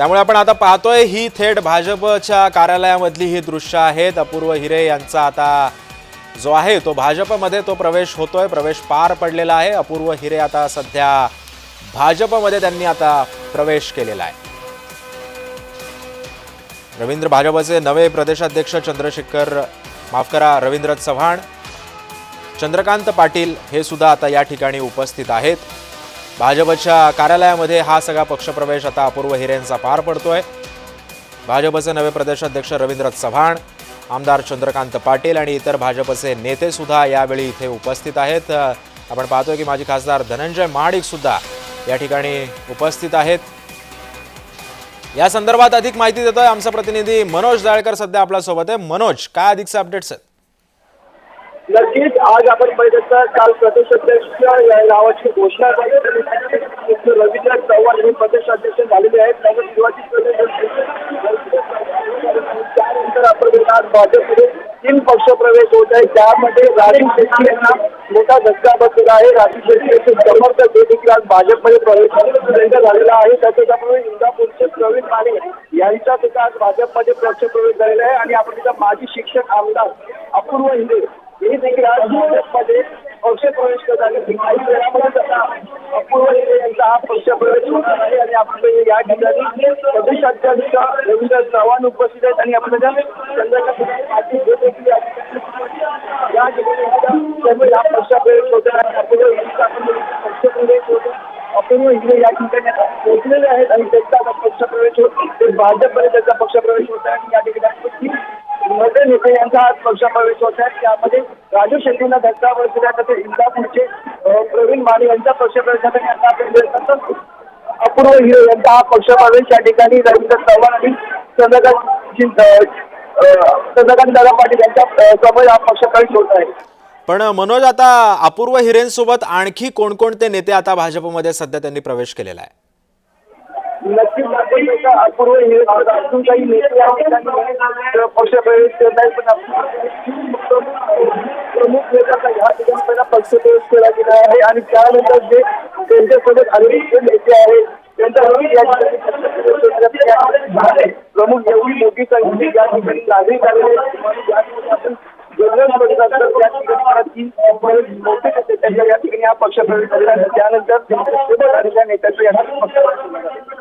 त्यामुळे आपण आता पाहतोय ही थेट भाजपच्या कार्यालयामधली ही दृश्य आहेत अपूर्व हिरे यांचा आता जो आहे तो भाजपमध्ये तो प्रवेश होतोय प्रवेश पार पडलेला आहे. अपूर्व हिरे आता सध्या भाजपमध्ये त्यांनी आता प्रवेश केलेला आहे. रवींद्र भाजपचे नवे प्रदेशाध्यक्ष चंद्रशेखर माफ करा रवींद्र चव्हाण चंद्रकांत पाटील हे सुद्धा आता या ठिकाणी उपस्थित आहेत. भाजपच्या कार्यालयामध्ये हा सगळा पक्षप्रवेश आता अपूर्व हिरेंचा पार पडतोय. भाजपचे नवे प्रदेशाध्यक्ष रवींद्र चव्हाण आमदार चंद्रकांत पाटील आणि इतर भाजपचे नेते सुद्धा यावेळी इथे उपस्थित आहेत. आपण पाहतोय की माजी खासदार धनंजय महाडिक सुद्धा या ठिकाणी उपस्थित आहेत. या संदर्भात अधिक माहिती देतोय आमचा प्रतिनिधी मनोज जाळकर सध्या आपल्यासोबत आहे. मनोज काय अधिकचे अपडेट्स आहेत? नक्कीच आज आपण पाहिलं तर काल प्रदेशाध्यक्ष या नावाची घोषणा झाली. आणि रवींद्र चव्हाण हे प्रदेशाध्यक्ष झालेले आहेत. त्यामुळे सुरुवातीस त्यानंतर आपण आज भाजपमध्ये तीन पक्ष प्रवेश होत आहे त्यामध्ये राजू शेट्टी यांना मोठा धक्का बसलेला आहे. राजू शेट्टी यांचे समर्थक हे देखील आज भाजपमध्ये प्रवेश झालेला आहे. तसंच इंदापूरचे प्रवीण माने यांचा सुद्धा आज भाजपमध्ये पक्ष प्रवेश झालेला आहे. आणि आपण तिथं माजी शिक्षक आमदार अपूर्व हिंदे हे देखील आज भाजपमध्ये पक्ष प्रवेश करत आहे. काही आता अपूर्व यांचा हा पक्ष प्रवेश होणार आहे आणि आपण या ठिकाणी प्रदेश रवींद्र चव्हाण उपस्थित आहेत आणि या ठिकाणी- या या प्रवेश होत आहे. आणि अपूर्व पक्ष होतो अपूर्व हिरे या ठिकाणी पोहोचलेले आहेत आणि त्यांचा आता प्रवेश ते भाजपमध्ये त्यांचा पक्ष प्रवेश होत आहे आणि या ठिकाणी नेते यांचा आज पक्षप्रवेश होत आहे. त्यामध्ये राजू शेट्टींना धक्का बसल्या तसेच इंदापूरचे प्रवीण माने यांचा पक्षप्रवेश होत तसंच अपूर्व हिरो यांचा हा पक्षप्रवेश या ठिकाणी रवींद्र चव्हाण आणि चंद्रकांत चंद्रकांत दादा पाटील यांच्या समोर हा पक्षप्रवेश होत आहे. पण मनोज आता अपूर्व हिरेंसोबत आणखी कोणकोणते नेते आता भाजपमध्ये सध्या त्यांनी प्रवेश केलेला आहे? नक्कीच आपण त्याचा अपूर्व हिरे अजून काही नेते या ठिकाणी पक्षप्रवेश करत आहेत पण आपण प्रमुख नेत्याचा ह्या ठिकाणी पहिला पक्षप्रवेश केला गेला आहे आणि त्यानंतर जे त्यांच्यासोबत आलेले जे नेते आहेत त्यांचा या ठिकाणी पक्षप्रवेश करण्यात झाले. प्रमुख एवढी मोठी संख्या या ठिकाणी नागरिक आलेले आहेत. आणि या ठिकाणी आपण जनरल बघितलं तर त्या ठिकाणी मला तीन बरेच मोठे नेते त्यांच्या या ठिकाणी हा पक्षप्रवेश झालेला आहे त्यानंतर सोबत आलेल्या नेत्याचं या ठिकाणी पक्षप्रवेश झालेला आहे.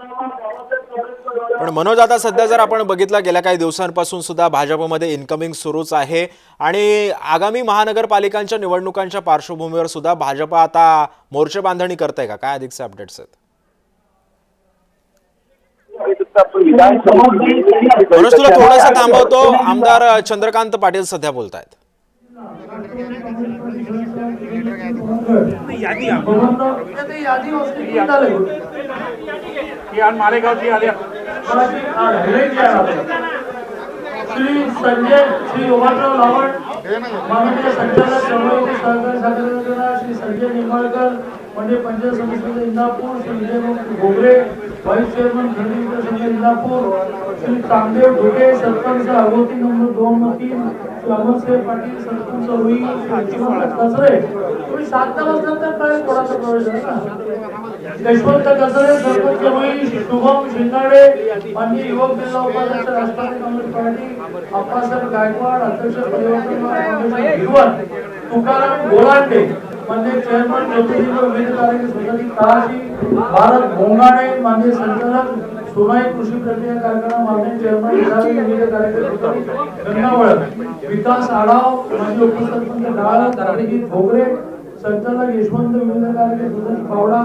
पण मनोज आता सध्या जर आपण बघितलं गेल्या काही दिवसांपासून सुद्धा भाजपमध्ये इन्कमिंग सुरूच आहे. आणि आगामी महानगरपालिकांच्या निवडणुकांच्या पार्श्वभूमीवर सुद्धा भाजप आता मोर्चे बांधणी करते का? काय अधिकचे अपडेट्स आहेत? मनोज तुला थोडंसं थांबवतो. आमदार चंद्रकांत पाटील सध्या बोलत आहेत यादी मालेगावची आली. श्री संजय श्री योगाराव लावण माननीय संचालक चळवळीचे सहकारी साखर श्री संजय निंबाळकर म्हणजे पंचायत समितीचे इंदापूर श्री विजय घोगरे व्हाईस चेअरमन खरेदी विकास संघ इंदापूर श्री कामदेव ढोके सरपंच अगोती नंबर दोन व तीन श्री अमरसेठ पाटील सरपंच रुई श्री यशवंत कचरे. तुम्ही सात दहा वाजता तर काय कोणाचा प्रवेश आहे यशवंत कचरे सरपंच रुई शुभम शिंगाडे माननीय युवक जिल्हा उपाध्यक्ष राष्ट्रवादी काँग्रेस पार्टी अप्पासाहेब गायकवाड अध्यक्ष परिवर्तन तुकाराम गोलांडे म्हणजे चेअरमन तळाशी भारत भोंगाणे माननीय संचालक सोनाई कृषी प्रक्रिया कारखाना माननीय चेअरमन विधान विविध कार्यक्रम गंगावळ विकास आढाव माजी उपसरपंच डाळ भोगरे संचालक यशवंत विविध कार्य सुरेश पावडा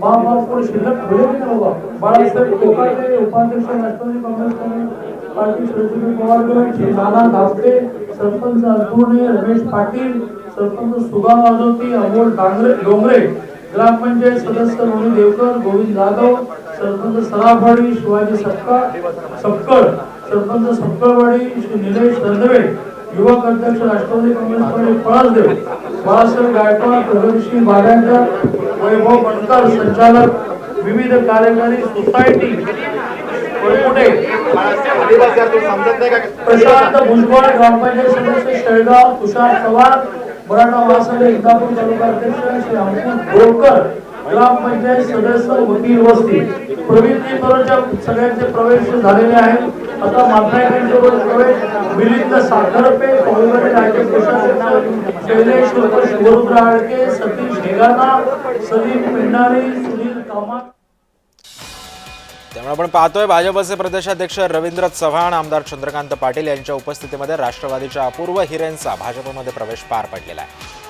महापौर शिल्लक ठेवले बाळासाहेब कोकाटे उपाध्यक्ष राष्ट्रवादी काँग्रेस पाटील श्रीजुली पवारकर नाना धापटे सरपंच रमेश पाटील सरपंच सुगाव आजोती अमोल डांगरे डोंगरे ग्रामपंचायत सदस्य रोहिणी देवकर गोविंद जाधव सरपंच सराफवाडी शिवाजी सपका सपकळ सरपंच सपकळवाडी श्री निलेश दंदवे युवक अध्यक्ष राष्ट्रवादी काँग्रेस पार्टी पळसदेव बाळासाहेब गायकवाड प्रगतशील बागांच्या वैभव बनकर संचालक विविध कार्यकारी सोसायटी प्रशांत भुजबळ ग्रामपंचायत सदस्य शेळगाव तुषार चव्हाण मराठा महासंघ इंदापूर तालुका अध्यक्ष श्री अंकुश गोळकर ग्रामपंचायत सदस्य वकील वस्ती. प्रवीण नेतोरच्या सगळ्यांचे प्रवेश झालेले आहेत. आता माथाऱ्यांसोबत प्रवेश. मिलिंद साखरपे काँग्रेस राज्य शैलेश उर्फ शिवरुद्र आळके सतीश हेगाना सलीम पिंडारी सुनील कामत त्यामुळे आपण पाहतोय भाजपचे प्रदेशाध्यक्ष रवींद्र चव्हाण आमदार चंद्रकांत पाटील यांच्या उपस्थितीमध्ये राष्ट्रवादीच्या अपूर्व हिरेंचा भाजपमध्ये प्रवेश पार पडलेला आहे.